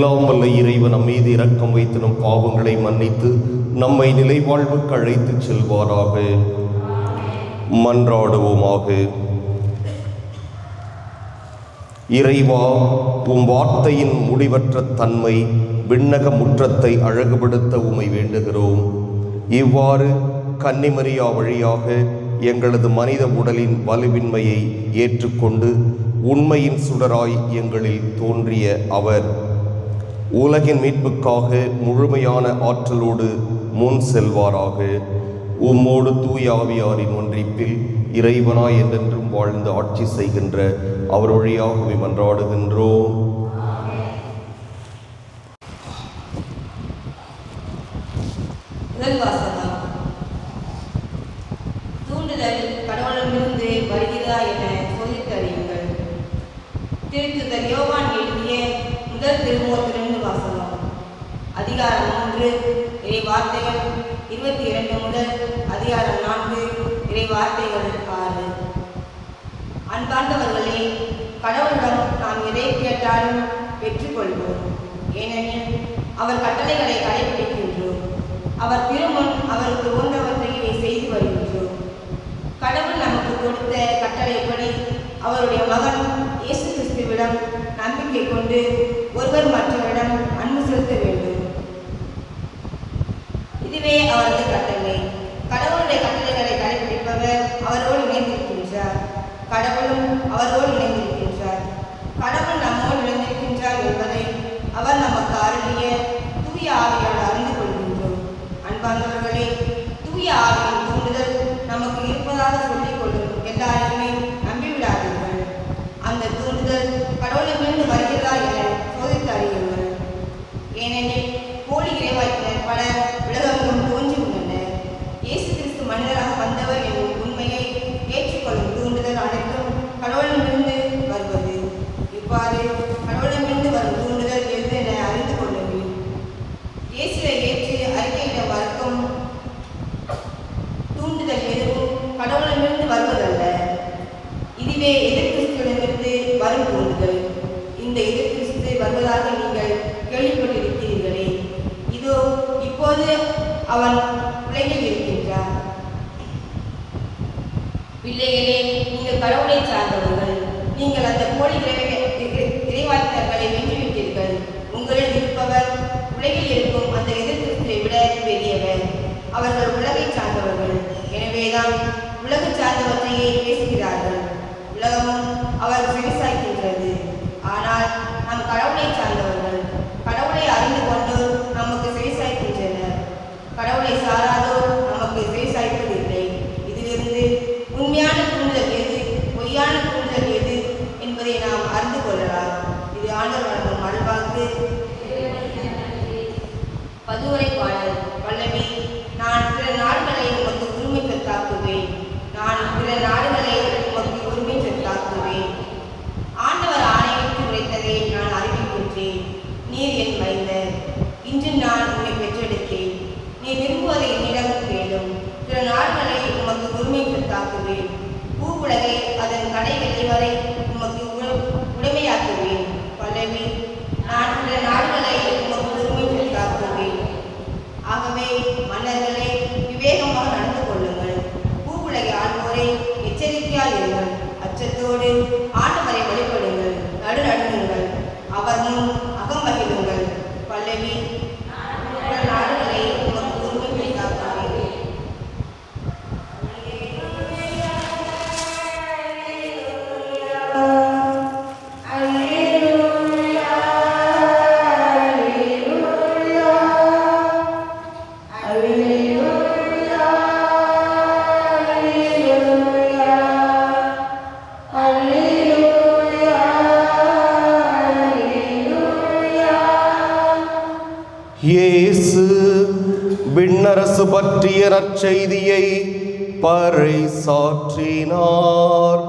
எல்லாம் வல்ல இறைவன் மீது இரக்கம் வைத்து நம் பாவங்களை மன்னித்து நம்மை நிலைவாழ்வுக்கு அழைத்துச் செல்வாராக. மன்றாடுவோமாக. இறைவா உம் வார்த்தையின் முடிவற்ற தன்மை விண்ணக முற்றத்தை அழகுபடுத்த உமை வேண்டுகிறோம். இவ்வாறு கன்னிமரியா வழியாக எங்களது மனித உடலின் வலுவின்மையை ஏற்றுக்கொண்டு உண்மையின் சுடராய் எங்களில் தோன்றிய அவர் உலகின் மீட்புக்காக முழுமையான ஆற்றலோடு முன் செல்வாராக. உம்மோடு தூயாவியாரின் ஒன்றிப்பில் இறைவனாய் என்றென்றும் வாழ்ந்து ஆட்சி செய்கின்ற அவர் வழியாகவே மன்றாடுகின்றோம். முதல் வாசகம் தூண்டுதல் கடவுளிலிருந்து வருகிறதா என சோதித்தறியுங்கள் திருத்துதல் யோவான் எழுதிய முதல் திருமுகத்திலிருந்து வாசகம் அதிகாரம் மூன்று இறை வார்த்தைகள் இருபத்தி இரண்டு முதல் அதிகாரம் நான்கு இறை வார்த்தைகள் ஆறு. அன்பார்ந்தவர்களே கடவுளிடம் நாம் எதை கேட்டாலும் பெற்றுக்கொள்வோம். ஏனெனில் அவர் கட்டளைகளை கடைபிடிக்கின்றோம். அவர் திருமுன் அவருக்கு உகந்தவற்றையே செய்து வருகின்றோம். கடவுள் நமக்கு கொடுத்த கட்டளைப்படி அவருடைய மகன் இயேசு கிறிஸ்துவிடம் நம்பிக்கை கொண்டு ஒருவர் மற்றவரிடம் அன்பு செலுத்த வேண்டும் pay all the brother. இப்போது அவன் உலகில் இருக்கின்றார் பிள்ளைகளே நீங்கள் கடவுளை சார்ந்தவர்கள். நீங்கள் அந்த போலி இறைவாய்த்தர்களை வென்றுவிட்டீர்கள். உங்களில் இருப்பவர் உலகில் இருக்கும் அந்த எதிர்கிறிஸ்துவை விட பெரியவர். அவர்கள் உலகை சார்ந்தவர்கள். எனவேதான் உலக சார்ந்தவற்றையே பேசுகிறார்கள். உலகமும் அவர் செவிசாய்க்கின்றது ஆனால் நாம் கடவுளை சார்ந்தவர்கள் கடவுளை அறிந்து கொண்டோர் நமக்கு செவிசாய்க்கின்றனர் கடவுளை சாராதோர் நமக்கு செவிசாய்ப்பதில்லை இதிலிருந்து உண்மையான தூண்டுதல் எது பொய்யான தூண்டுதல் எது என்பதை நாம் அறிந்து கொள்ளலாம் இது ஆண்டவர் வழங்கும் அருள்வாக்கு பதுவரை பாடல் நான் பிற நாடுகளை உனக்கு உரிமை பெற்றாக்குவேன் நான் பிற நாடுகளை உனக்கு உரிமை பெற்றாக்குவேன் ஆண்டவர் ஆணையிட்டு உரைத்ததை நான் அறிவிக்கின்றேன் நீர் என் மைந்தர். இன்று நான் உன்னை பெற்றெடுத்தேன். நீ விரும்புவதை என்னிடம் கேளும். பிற நாடுகளை உனக்கு உரிமை பெற்றாக்குவேன் பூவுலகை அதன் கடை வரை விண்ணரசு பற்றிய நற்செய்தியை பறைசாற்றினார்.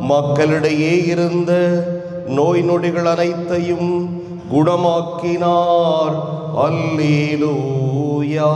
மக்களிடையே இருந்த நோய் நொடிகள் அனைத்தையும் குணமாக்கினார். அல்லேலூயா.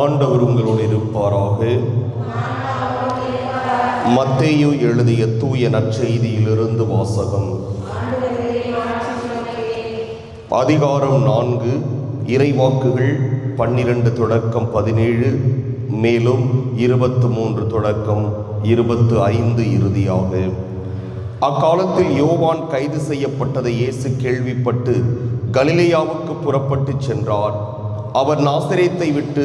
ஆண்டவர் உங்களோடு இருப்பாராக. மத்தேயு எழுதிய தூய நற்செய்தியிலிருந்து வாசகம். அதிகாரம் நான்கு இறைவாக்குகள் பன்னிரண்டு தொடக்கம் பதினேழு மேலும் இருபத்து மூன்று தொடக்கம் இருபத்து ஐந்து இறுதியாக. அக்காலத்தில் யோவான் கைது செய்யப்பட்டதை இயேசு கேள்விப்பட்டு கலிலேயாவுக்கு புறப்பட்டுச் சென்றார். அவர் நாசிரியத்தை விட்டு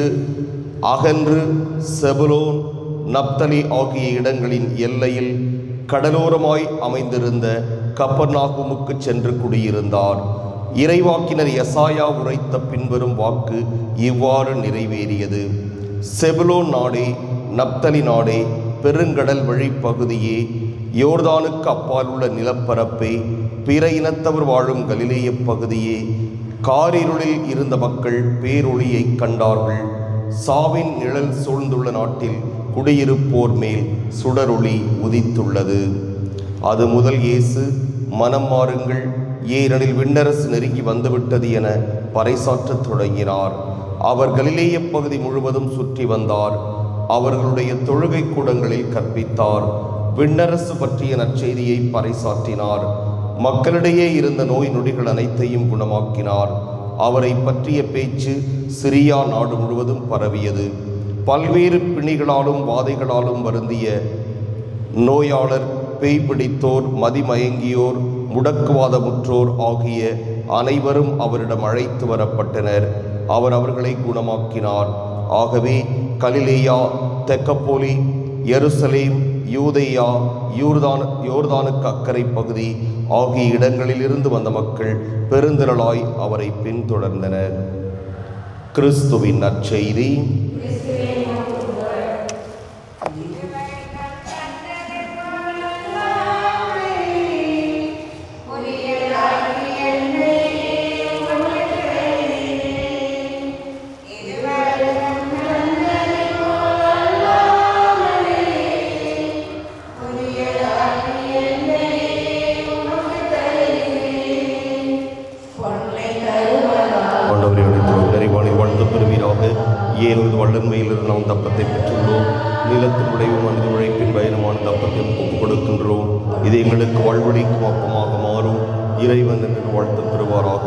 அகன்று செபுலோன் நப்தலி ஆகிய இடங்களின் எல்லையில் கடலோரமாய் அமைந்திருந்த கப்பர்நாகுமுக்கு சென்று குடியிருந்தார். இறைவாக்கினர் எசாயா உரைத்த பின்வரும் வாக்கு இவ்வாறு நிறைவேறியது. செபுலோன் நாடே நப்தலி நாடே பெருங்கடல் வழிப்பகுதியே யோர்தானுக்கு அப்பால் உள்ள நிலப்பரப்பே பிற இனத்தவர் வாழும் கலிலேய பகுதியே காரிருளில் இருந்த மக்கள் பேரொளியைக் கண்டார்கள். சாவின் நிழல் சூழ்ந்துள்ள நாட்டில் குடியிருப்போர் மேல் சுடரொளி உதித்துள்ளது. அது முதல் இயேசு மனம் மாறுங்கள் ஏனெனில் விண்ணரசு நெருங்கி வந்துவிட்டது என பறைசாற்றத் தொடங்கினார். அவர் கலிலேய பகுதி முழுவதும் சுற்றி வந்தார். அவர்களுடைய தொழுகை கூடங்களில் கற்பித்தார். விண்ணரசு பற்றிய நற்செய்தியை பறைசாற்றினார். மக்களிடையே இருந்த நோய் நொடிகள் அனைத்தையும் குணமாக்கினார். அவரை பற்றிய பேச்சு சிரியா நாடு முழுவதும் பரவியது. பல்வேறு பிணிகளாலும் வாதைகளாலும் வருந்திய நோயாளர் பேய் பிடித்தோர் மதிமயங்கியோர் முடக்குவாதமுற்றோர் ஆகிய அனைவரும் அவரிடம் அழைத்து வரப்பட்டனர். அவர் அவர்களை குணமாக்கினார். ஆகவே கலிலேயா தெக்கப்போலி எருசலேம் யூதையா யூர்தான் யோர்தானுக்கு அக்கறை பகுதி ஆகிய இடங்களிலிருந்து வந்த மக்கள் பெருந்திரளாய் அவரை பின்தொடர்ந்தனர். கிறிஸ்துவின் நற்செய்தி. ஆண்டவரை அழைத்து நிறைவானை வாழ்த்து பெறுவீராக. ஏனது வல்லன்மையிலிருந்து நாம் தப்பத்தை பெற்றுள்ளோம். நிலத்தினுடைய மனித உழைப்பின் பயணமான தப்பத்தை ஒப்புக் கொடுக்கின்றோம். இது எங்களுக்கு வாழ்வழிக்கும் அப்பமாக மாறும். இறைவன் என்று வாழ்த்து பெறுவாராக.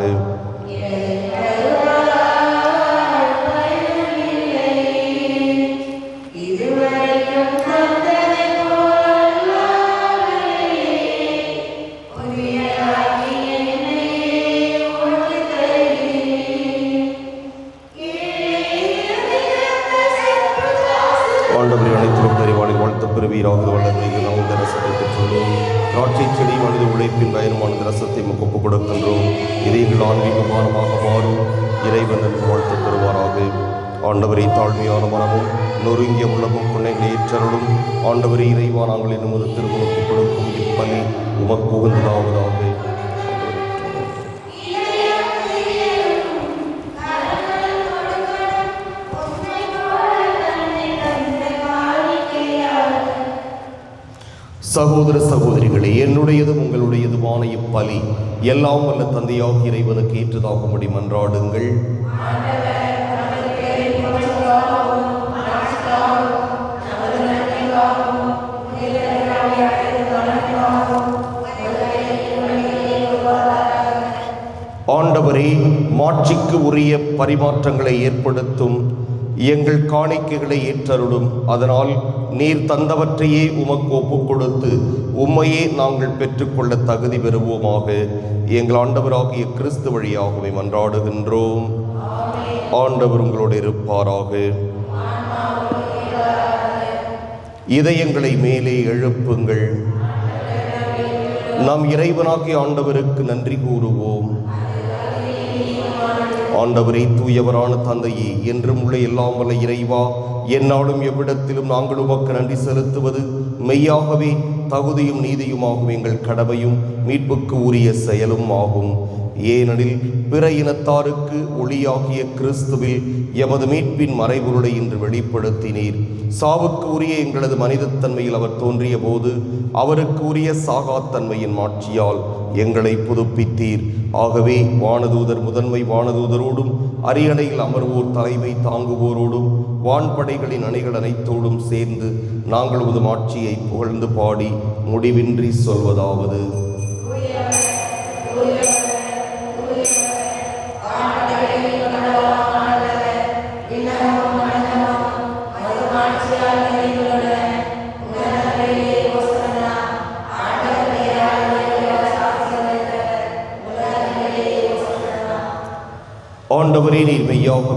நாம் இந்த ரசத்தை பெற்றுள்ளோம் திராட்சை செடி மனித உழைப்பின் பயணமான ரசத்தை ஒப்புக் கொடுக்கின்றோம் இது ஆன்மீக பானமாக மாறும். இறைவன் என்று வாழ்த்து பெறுவாராக ஆண்டவரை தாழ்மையான மனமும் நொறுங்கிய உள்ளமும் புன்னை ஏற்றருளும் ஆண்டவரை இறைவா நாங்கள் என்னும் திருமணத்தை கொடுக்கும் இப்பலி உமக்கு உகந்ததாவதாக. சகோதர சகோதரிகளே என்னுடையதும் உங்களுடையதுமான இப்பலி எல்லாம் வல்ல தந்தையாக இறைவனுக்கு ஏற்றதாகும்படி மன்றாடுங்கள். ஆண்டவரே மாட்சிக்கு உரிய பரிமாற்றங்களை ஏற்படுத்தும் எங்கள் காணிக்கைகளை ஏற்றருளும். அதனால் நீர் தந்தவற்றையே உமக்கு ஒப்புக் கொடுத்து உம்மையே நாங்கள் பெற்றுக்கொள்ள தகுதி பெறுவோமாக. எங்கள் ஆண்டவராகிய கிறிஸ்து வழியாகவே மன்றாடுகின்றோம். ஆண்டவர் உங்களோடு இருப்பாராக. இதயங்களை மேலே எழுப்புங்கள். நாம் இறைவனாகிய ஆண்டவருக்கு நன்றி கூறுவோம். ஆண்டவரே தூயவரான தந்தையே என்றும் உள்ள எல்லாம் வல்ல இறைவா என்னாலும் எவ்விடத்திலும் நாங்கள் உமக்கு நன்றி செலுத்துவது மெய்யாகவே தகுதியும் நீதியுமாகும் எங்கள் கடமையும் மீட்புக்கு உரிய செயலும் ஆகும். ஏனெனில் பிற இனத்தாருக்கு ஒளியாகிய கிறிஸ்துவில் எமது மீட்பின் மறைபொருளை இன்று வெளிப்படுத்தினீர். சாவுக்கு உரிய எங்களது மனிதத்தன்மையில் அவர் தோன்றிய போது அவருக்கு உரிய சாகாத்தன்மையின் மாட்சியால் எங்களை புதுப்பித்தீர். ஆகவே வானதூதர் முதன்மை வானதூதரோடும் அரியணையில் அமர்வோர் தலைமை தாங்குவோரோடும் வான்படைகளின் அணைகள் அனைத்தோடும் சேர்ந்து நாங்கள் உது மாட்சியை புகழ்ந்து பாடி முடிவின்றி சொல்வதாவது.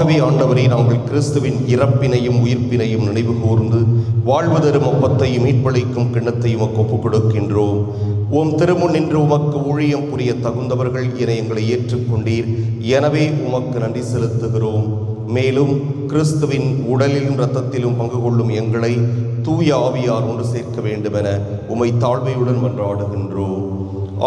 ஆகவே ஆண்டவரே நாங்கள் கிறிஸ்துவின் இறப்பினையும் உயிர்ப்பினையும் நினைவு கூர்ந்து வாழ்வதரும் ஒப்பத்தையும் மீட்பளிக்கும் கிண்ணத்தையும் உமக்கு ஒப்புக் கொடுக்கின்றோம் உம் திருமுன் நின்று உமக்கு ஊழியம் புரிய தகுந்தவர்கள் என எங்களை ஏற்றுக்கொண்டீர். எனவே உமக்கு நன்றி செலுத்துகிறோம். மேலும் கிறிஸ்துவின் உடலிலும் இரத்தத்திலும் பங்கு கொள்ளும் எங்களை தூய ஆவியார் ஒன்று சேர்க்க வேண்டுமென உமை தாழ்மையுடன் மன்றாடுகின்றோம்.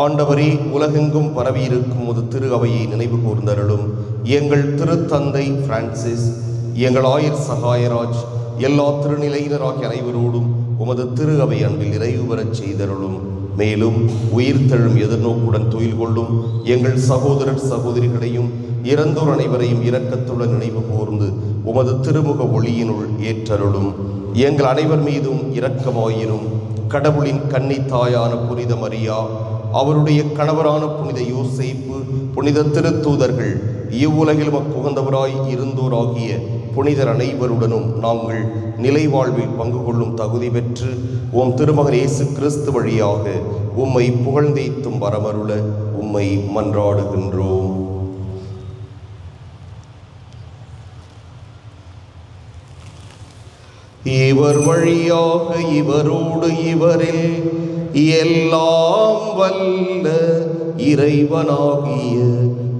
ஆண்டவரே உலகெங்கும் பரவியிருக்கும் ஒரு திரு அவையை நினைவு கூர்ந்தருளும். எங்கள் திருத்தந்தை பிரான்சிஸ் எங்கள் ஆயர் சகாயராஜ் எல்லா திருநிலையினராகிய அனைவரோடும் உமது திரு அவை அன்பில் நிறைவு பெறச் செய்தருளும். மேலும் உயிர்த்தெழும் எதிர்நோக்குடன் துயில் கொள்ளும் எங்கள் சகோதரர் சகோதரிகளையும் இறந்தோர் அனைவரையும் இரக்கத்துடன் நினைவு கூர்ந்து உமது திருமுக ஒளியினுள் ஏற்றருளும். எங்கள் அனைவர் மீதும் இரக்கமாயிரும். கடவுளின் கன்னி தாயான புனித மரியா அவருடைய கணவரான புனித யோசேப்பு புனித திருத்தூதர்கள் இவ்வுலகில் மக்குகந்தவராய் இருந்தோராகிய புனிதர் அனைவருடனும் நாங்கள் நிலை வாழ்வில் பங்கு கொள்ளும் தகுதி பெற்று உம் திருமகன் இயேசு கிறிஸ்து வழியாக உம்மை புகழ்ந்தேத்தும் வரமருள உம்மை மன்றாடுகின்றோம். இவர் வழியாக இவரோடு இவரில் எல்லாம் வல்ல இறைவனாகிய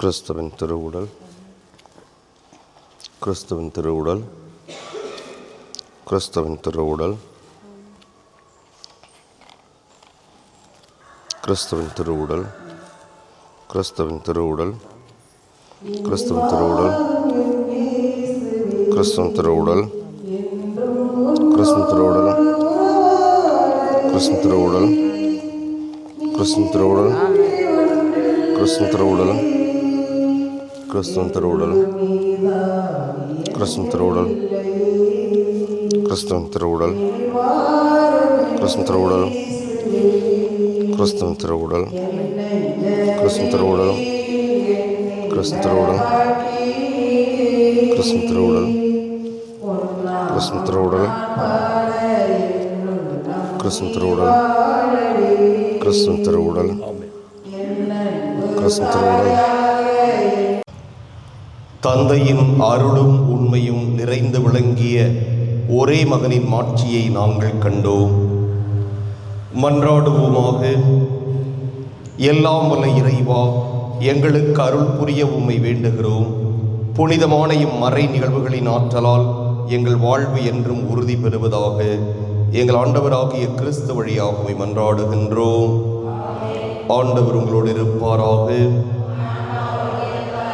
கிறிஸ்துவின் திருவுடல் கிறிஸ்துவின் திருவுடல் கிறிஸ்துவின் திருவுடல் கிறிஸ்துவின் திருவுடல் கிறிஸ்துவின் திருவுடல் கிறிஸ்துவின் திருவுடல் கிறிஸ்துவின் திருவுடல் கிறிஸ்துவின் திருவுடல் கிறிஸ்துவின் திருவுடல் கிறிஸ்துவின் திருவுடல் கிறிஸ்துவின் திருவுடல் கிறிஸ்துவின் திருவுடல் கிறிஸ்துவின் திருவுடல் கிறிஸ்துவின் திருவுடல் கிறிஸ்துவின் திருவுடல் கிறிஸ்துவின் திருவுடல் கிறிஸ்துவின் திருவுடல் கிறிஸ்துவின் திருவுடல் கிறிஸ்துவின் திருவுடல் கிறிஸ்துவின் திருவுடல் கிறிஸ்துவின் திருவுடல் கிறிஸ்துவின் திருவுடல் கிறிஸ்துவின் திருவுடல் தந்தையின் அருளும் உண்மையும் நிறைந்து விளங்கிய ஒரே மகனின் மாட்சியை நாங்கள் கண்டோம். மன்றாடுவோமாக எல்லாம் வல்ல இறைவா எங்களுக்கு அருள் புரிய உண்மை வேண்டுகிறோம். புனிதமான இம்மறை நிகழ்வுகளின் ஆற்றலால் எங்கள் வாழ்வு என்றும் உறுதி பெறுவதாக எங்கள் ஆண்டவராகிய கிறிஸ்து வழியாகவே மன்றாடுகின்றோம். ஆண்டவர் உங்களோடு இருப்பாராக.